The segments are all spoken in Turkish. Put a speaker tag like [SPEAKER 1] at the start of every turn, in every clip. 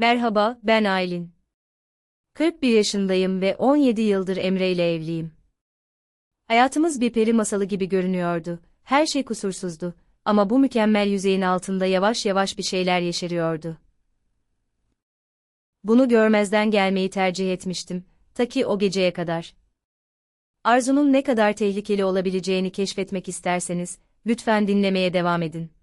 [SPEAKER 1] Merhaba, ben Aylin. 41 yaşındayım ve 17 yıldır Emre ile evliyim. Hayatımız bir peri masalı gibi görünüyordu. Her şey kusursuzdu ama bu mükemmel yüzeyin altında yavaş yavaş bir şeyler yeşeriyordu. Bunu görmezden gelmeyi tercih etmiştim, ta ki o geceye kadar. Arzunun ne kadar tehlikeli olabileceğini keşfetmek isterseniz, lütfen dinlemeye devam edin.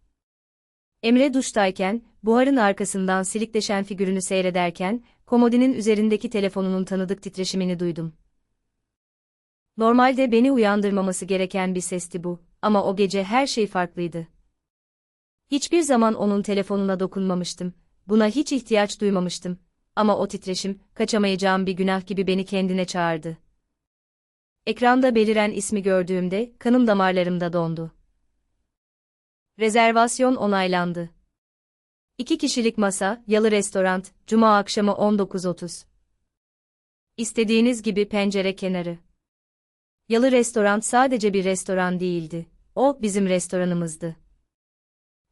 [SPEAKER 1] Emre duştayken, buharın arkasından silikleşen figürünü seyrederken, komodinin üzerindeki telefonunun tanıdık titreşimini duydum. Normalde beni uyandırmaması gereken bir sesti bu, ama o gece her şey farklıydı. Hiçbir zaman onun telefonuna dokunmamıştım, buna hiç ihtiyaç duymamıştım, ama o titreşim, kaçamayacağım bir günah gibi beni kendine çağırdı. Ekranda beliren ismi gördüğümde, kanım damarlarımda dondu. Rezervasyon onaylandı. İki kişilik masa, Yalı Restoran, Cuma akşamı 19.30. İstediğiniz gibi pencere kenarı. Yalı Restoran sadece bir restoran değildi. O, bizim restoranımızdı.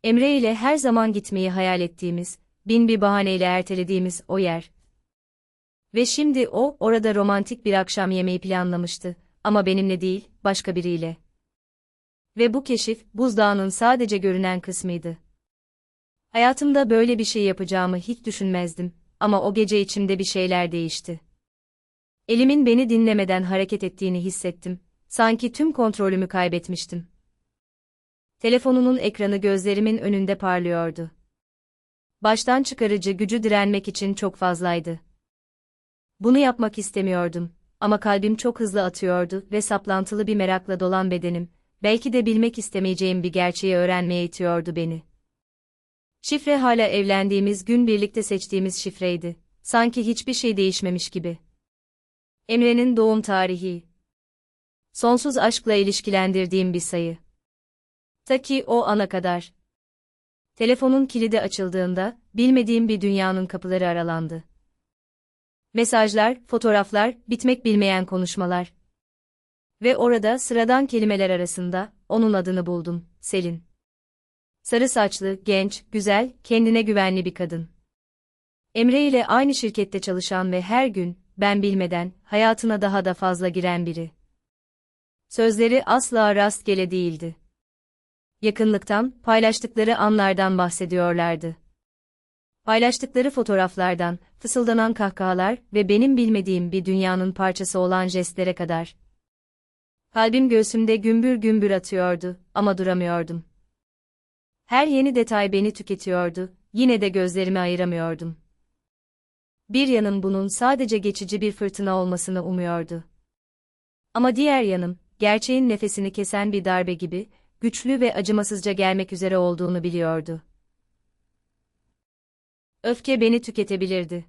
[SPEAKER 1] Emre ile her zaman gitmeyi hayal ettiğimiz, bin bir bahaneyle ertelediğimiz o yer. Ve şimdi o, orada romantik bir akşam yemeği planlamıştı. Ama benimle değil, başka biriyle. Ve bu keşif, buzdağının sadece görünen kısmıydı. Hayatımda böyle bir şey yapacağımı hiç düşünmezdim, ama o gece içimde bir şeyler değişti. Elimin beni dinlemeden hareket ettiğini hissettim, sanki tüm kontrolümü kaybetmiştim. Telefonunun ekranı gözlerimin önünde parlıyordu. Baştan çıkarıcı gücü direnmek için çok fazlaydı. Bunu yapmak istemiyordum ama kalbim çok hızlı atıyordu ve saplantılı bir merakla dolan bedenim, belki de bilmek istemeyeceğim bir gerçeği öğrenmeye itiyordu beni. Şifre hala evlendiğimiz gün birlikte seçtiğimiz şifreydi. Sanki hiçbir şey değişmemiş gibi. Emre'nin doğum tarihi. Sonsuz aşkla ilişkilendirdiğim bir sayı. Ta ki o ana kadar. Telefonun kilidi açıldığında, bilmediğim bir dünyanın kapıları aralandı. Mesajlar, fotoğraflar, bitmek bilmeyen konuşmalar. Ve orada sıradan kelimeler arasında, onun adını buldum, Selin. Sarı saçlı, genç, güzel, kendine güvenli bir kadın. Emre ile aynı şirkette çalışan ve her gün, ben bilmeden, hayatına daha da fazla giren biri. Sözleri asla rastgele değildi. Yakınlıktan, paylaştıkları anlardan bahsediyorlardı. Paylaştıkları fotoğraflardan, fısıldanan kahkahalar ve benim bilmediğim bir dünyanın parçası olan jestlere kadar. Kalbim göğsümde gümbür gümbür atıyordu ama duramıyordum. Her yeni detay beni tüketiyordu, yine de gözlerimi ayıramıyordum. Bir yanım bunun sadece geçici bir fırtına olmasını umuyordu. Ama diğer yanım, gerçeğin nefesini kesen bir darbe gibi, güçlü ve acımasızca gelmek üzere olduğunu biliyordu. Öfke beni tüketebilirdi.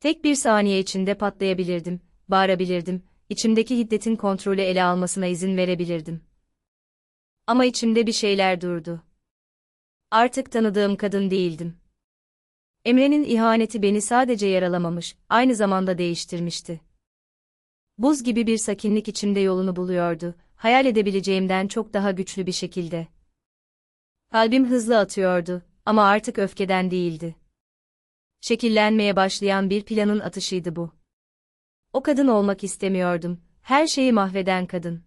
[SPEAKER 1] Tek bir saniye içinde patlayabilirdim, bağırabilirdim, içimdeki hiddetin kontrolü ele almasına izin verebilirdim. Ama içimde bir şeyler durdu. Artık tanıdığım kadın değildim. Emre'nin ihaneti beni sadece yaralamamış, aynı zamanda değiştirmişti. Buz gibi bir sakinlik içimde yolunu buluyordu, hayal edebileceğimden çok daha güçlü bir şekilde. Kalbim hızlı atıyordu ama artık öfkeden değildi. Şekillenmeye başlayan bir planın atışıydı bu. O kadın olmak istemiyordum, her şeyi mahveden kadın.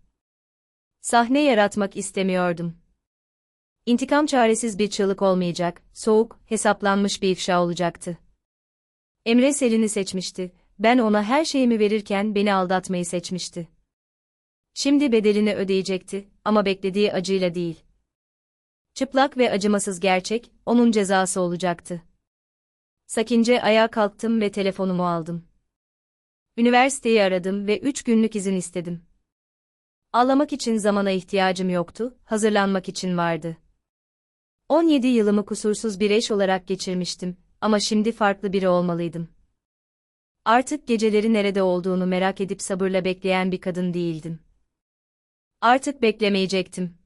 [SPEAKER 1] Sahne yaratmak istemiyordum. İntikam çaresiz bir çığlık olmayacak, soğuk, hesaplanmış bir ifşa olacaktı. Emre Selin'i seçmişti, ben ona her şeyimi verirken beni aldatmayı seçmişti. Şimdi bedelini ödeyecekti ama beklediği acıyla değil. Çıplak ve acımasız gerçek, onun cezası olacaktı. Sakince ayağa kalktım ve telefonumu aldım. Üniversiteyi aradım ve üç günlük izin istedim. Ağlamak için zamana ihtiyacım yoktu, hazırlanmak için vardı. 17 yılımı kusursuz bir eş olarak geçirmiştim ama şimdi farklı biri olmalıydım. Artık geceleri nerede olduğunu merak edip sabırla bekleyen bir kadın değildim. Artık beklemeyecektim.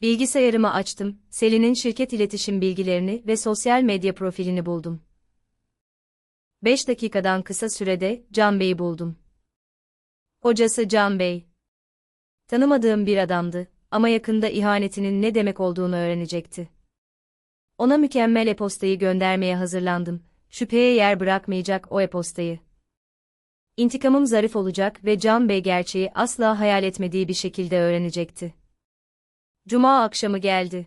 [SPEAKER 1] Bilgisayarımı açtım, Selin'in şirket iletişim bilgilerini ve sosyal medya profilini buldum. 5 dakikadan kısa sürede Can Bey'i buldum. Hocası Can Bey. Tanımadığım bir adamdı ama yakında ihanetinin ne demek olduğunu öğrenecekti. Ona mükemmel e-postayı göndermeye hazırlandım. şüpheye yer bırakmayacak o e-postayı. İntikamım zarif olacak ve Can Bey gerçeği asla hayal etmediği bir şekilde öğrenecekti. Cuma akşamı geldi.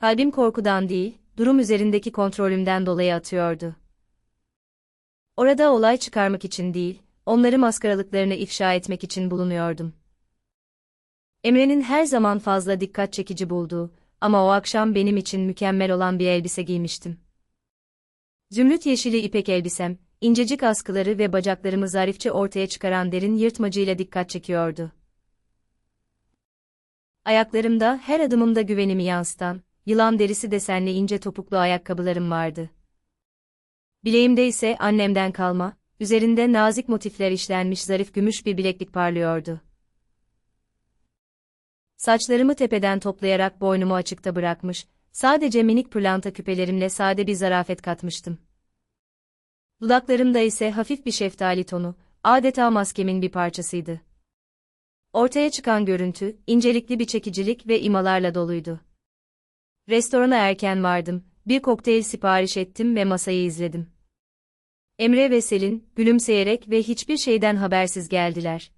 [SPEAKER 1] Kalbim korkudan değil, durum üzerindeki kontrolümden dolayı atıyordu. Orada olay çıkarmak için değil, onları maskaralıklarını ifşa etmek için bulunuyordum. Emre'nin her zaman fazla dikkat çekici bulduğu ama o akşam benim için mükemmel olan bir elbise giymiştim. Zümrüt yeşili ipek elbisem, incecik askıları ve bacaklarımı zarifçe ortaya çıkaran derin yırtmacıyla dikkat çekiyordu. Ayaklarımda her adımımda güvenimi yansıtan, yılan derisi desenli ince topuklu ayakkabılarım vardı. Bileğimde ise annemden kalma, üzerinde nazik motifler işlenmiş zarif gümüş bir bileklik parlıyordu. Saçlarımı tepeden toplayarak boynumu açıkta bırakmış, sadece minik pırlanta küpelerimle sade bir zarafet katmıştım. Dudaklarımda ise hafif bir şeftali tonu, adeta maskemin bir parçasıydı. Ortaya çıkan görüntü, incelikli bir çekicilik ve imalarla doluydu. Restorana erken vardım, bir kokteyl sipariş ettim ve masayı izledim. Emre ve Selin, gülümseyerek ve hiçbir şeyden habersiz geldiler.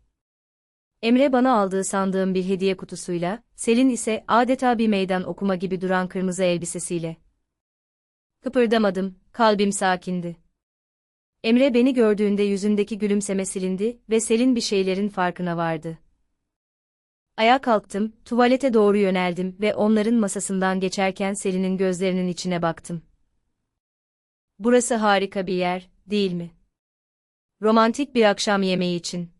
[SPEAKER 1] Emre bana aldığı sandığım bir hediye kutusuyla, Selin ise adeta bir meydan okuma gibi duran kırmızı elbisesiyle. Kıpırdamadım, kalbim sakindi. Emre beni gördüğünde yüzündeki gülümseme silindi ve Selin bir şeylerin farkına vardı. Ayağa kalktım, tuvalete doğru yöneldim ve onların masasından geçerken Selin'in gözlerinin içine baktım. Burası harika bir yer, değil mi? Romantik bir akşam yemeği için.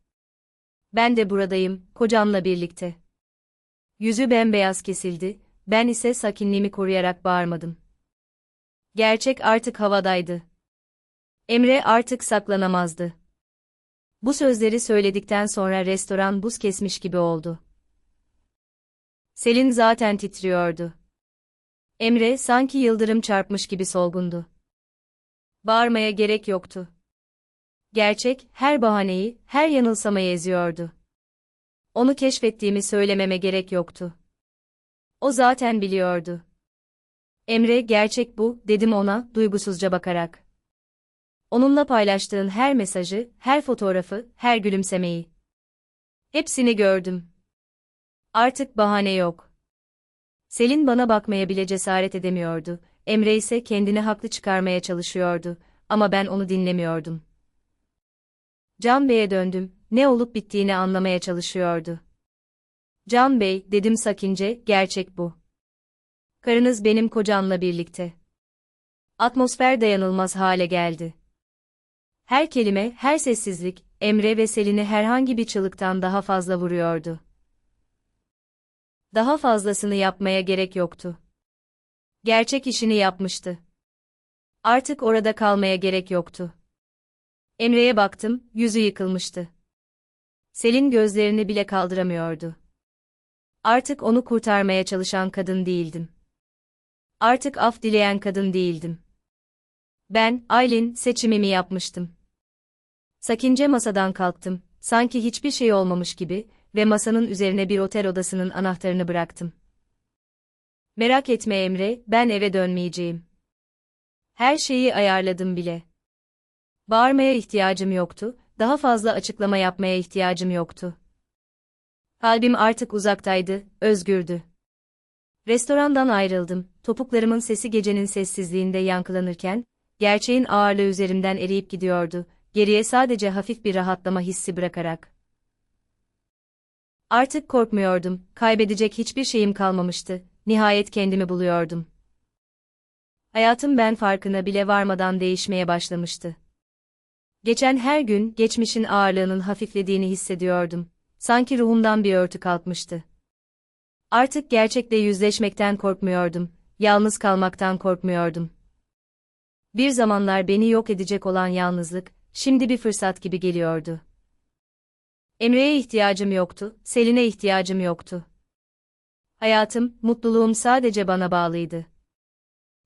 [SPEAKER 1] Ben de buradayım, kocamla birlikte. Yüzü bembeyaz kesildi, ben ise sakinliğimi koruyarak bağırmadım. Gerçek artık havadaydı. Emre artık saklanamazdı. Bu sözleri söyledikten sonra restoran buz kesmiş gibi oldu. Selin zaten titriyordu. Emre sanki yıldırım çarpmış gibi solgundu. Bağırmaya gerek yoktu. Gerçek, her bahaneyi, her yanılsamayı eziyordu. Onu keşfettiğimi söylememe gerek yoktu. O zaten biliyordu. Emre, gerçek bu, dedim ona, duygusuzca bakarak. Onunla paylaştığın her mesajı, her fotoğrafı, her gülümsemeyi. Hepsini gördüm. Artık bahane yok. Selin bana bakmaya bile cesaret edemiyordu. Emre ise kendini haklı çıkarmaya çalışıyordu ama ben onu dinlemiyordum. Can Bey'e döndüm, ne olup bittiğini anlamaya çalışıyordu. Can Bey, dedim sakince, gerçek bu. Karınız benim kocamla birlikte. Atmosfer dayanılmaz hale geldi. Her kelime, her sessizlik, Emre ve Selin'i herhangi bir çığlıktan daha fazla vuruyordu. Daha fazlasını yapmaya gerek yoktu. Gerçek işini yapmıştı. Artık orada kalmaya gerek yoktu. Emre'ye baktım, yüzü yıkılmıştı. Selin gözlerini bile kaldıramıyordu. Artık onu kurtarmaya çalışan kadın değildim. Artık af dileyen kadın değildim. Ben, Aylin, seçimimi yapmıştım. Sakince masadan kalktım, sanki hiçbir şey olmamış gibi ve masanın üzerine bir otel odasının anahtarını bıraktım. Merak etme Emre, ben eve dönmeyeceğim. Her şeyi ayarladım bile. Bağırmaya ihtiyacım yoktu, daha fazla açıklama yapmaya ihtiyacım yoktu. Kalbim artık uzaktaydı, özgürdü. Restorandan ayrıldım, topuklarımın sesi gecenin sessizliğinde yankılanırken, gerçeğin ağırlığı üzerimden eriyip gidiyordu, geriye sadece hafif bir rahatlama hissi bırakarak. Artık korkmuyordum, kaybedecek hiçbir şeyim kalmamıştı, nihayet kendimi buluyordum. Hayatım ben farkına bile varmadan değişmeye başlamıştı. Geçen her gün geçmişin ağırlığının hafiflediğini hissediyordum. Sanki ruhumdan bir örtü kalkmıştı. Artık gerçekle yüzleşmekten korkmuyordum, yalnız kalmaktan korkmuyordum. Bir zamanlar beni yok edecek olan yalnızlık, şimdi bir fırsat gibi geliyordu. Emre'ye ihtiyacım yoktu, Selin'e ihtiyacım yoktu. Hayatım, mutluluğum sadece bana bağlıydı.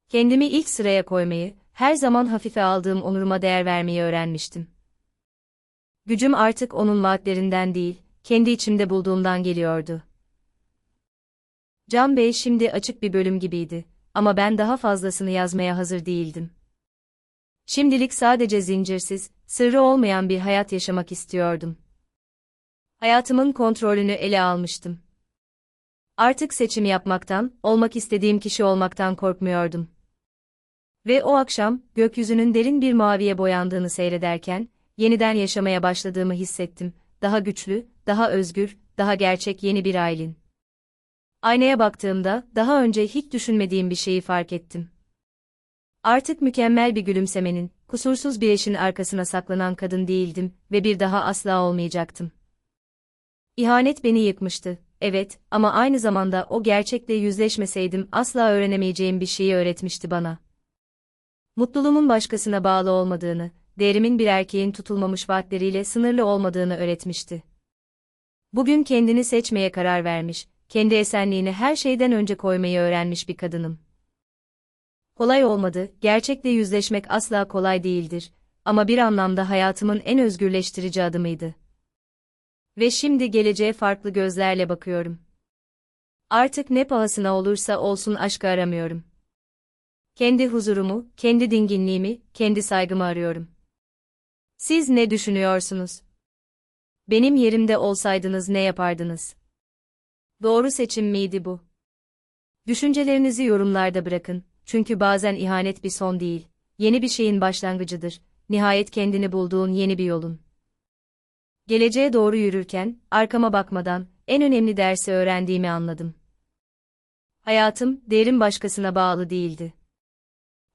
[SPEAKER 1] Kendimi ilk sıraya koymayı, her zaman hafife aldığım onuruma değer vermeyi öğrenmiştim. Gücüm artık onun vaatlerinden değil, kendi içimde bulduğumdan geliyordu. Can Bey şimdi açık bir bölüm gibiydi ama ben daha fazlasını yazmaya hazır değildim. Şimdilik sadece zincirsiz, sırrı olmayan bir hayat yaşamak istiyordum. Hayatımın kontrolünü ele almıştım. Artık seçim yapmaktan, olmak istediğim kişi olmaktan korkmuyordum. Ve o akşam, gökyüzünün derin bir maviye boyandığını seyrederken, yeniden yaşamaya başladığımı hissettim. Daha güçlü, daha özgür, daha gerçek yeni bir Aylin. Aynaya baktığımda, daha önce hiç düşünmediğim bir şeyi fark ettim. Artık mükemmel bir gülümsemenin, kusursuz bir eşin arkasına saklanan kadın değildim ve bir daha asla olmayacaktım. İhanet beni yıkmıştı, evet, ama aynı zamanda o gerçekle yüzleşmeseydim asla öğrenemeyeceğim bir şeyi öğretmişti bana. Mutluluğumun başkasına bağlı olmadığını, değerimin bir erkeğin tutulmamış vaatleriyle sınırlı olmadığını öğretmişti. Bugün kendini seçmeye karar vermiş, kendi esenliğini her şeyden önce koymayı öğrenmiş bir kadınım. Kolay olmadı, gerçekle yüzleşmek asla kolay değildir ama bir anlamda hayatımın en özgürleştirici adımıydı. Ve şimdi geleceğe farklı gözlerle bakıyorum. Artık ne pahasına olursa olsun aşkı aramıyorum. Kendi huzurumu, kendi dinginliğimi, kendi saygımı arıyorum. Siz ne düşünüyorsunuz? Benim yerimde olsaydınız ne yapardınız? Doğru seçim miydi bu? Düşüncelerinizi yorumlarda bırakın, çünkü bazen ihanet bir son değil, yeni bir şeyin başlangıcıdır, nihayet kendini bulduğun yeni bir yolun. Geleceğe doğru yürürken, arkama bakmadan, en önemli dersi öğrendiğimi anladım. Hayatım, değerim başkasına bağlı değildi.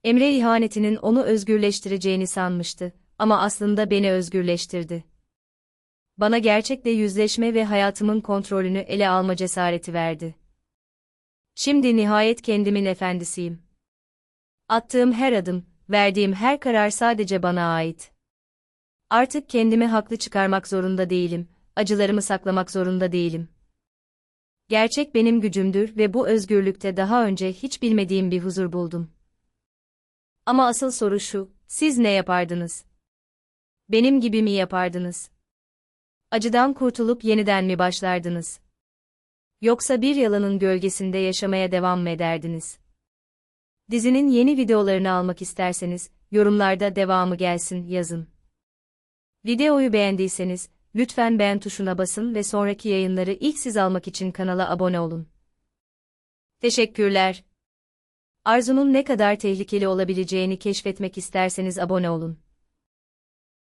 [SPEAKER 1] Emre ihanetinin onu özgürleştireceğini sanmıştı, ama aslında beni özgürleştirdi. Bana gerçekle yüzleşme ve hayatımın kontrolünü ele alma cesareti verdi. Şimdi nihayet kendimin efendisiyim. Attığım her adım, verdiğim her karar sadece bana ait. Artık kendimi haklı çıkarmak zorunda değilim, acılarımı saklamak zorunda değilim. Gerçek benim gücümdür ve bu özgürlükte daha önce hiç bilmediğim bir huzur buldum. Ama asıl soru şu, siz ne yapardınız? Benim gibi mi yapardınız? Acıdan kurtulup yeniden mi başlardınız? Yoksa bir yalanın gölgesinde yaşamaya devam mı ederdiniz? Dizinin yeni videolarını almak isterseniz, yorumlarda devamı gelsin yazın. Videoyu beğendiyseniz, lütfen beğen tuşuna basın ve sonraki yayınları ilk siz almak için kanala abone olun. Teşekkürler. Arzunun ne kadar tehlikeli olabileceğini keşfetmek isterseniz abone olun.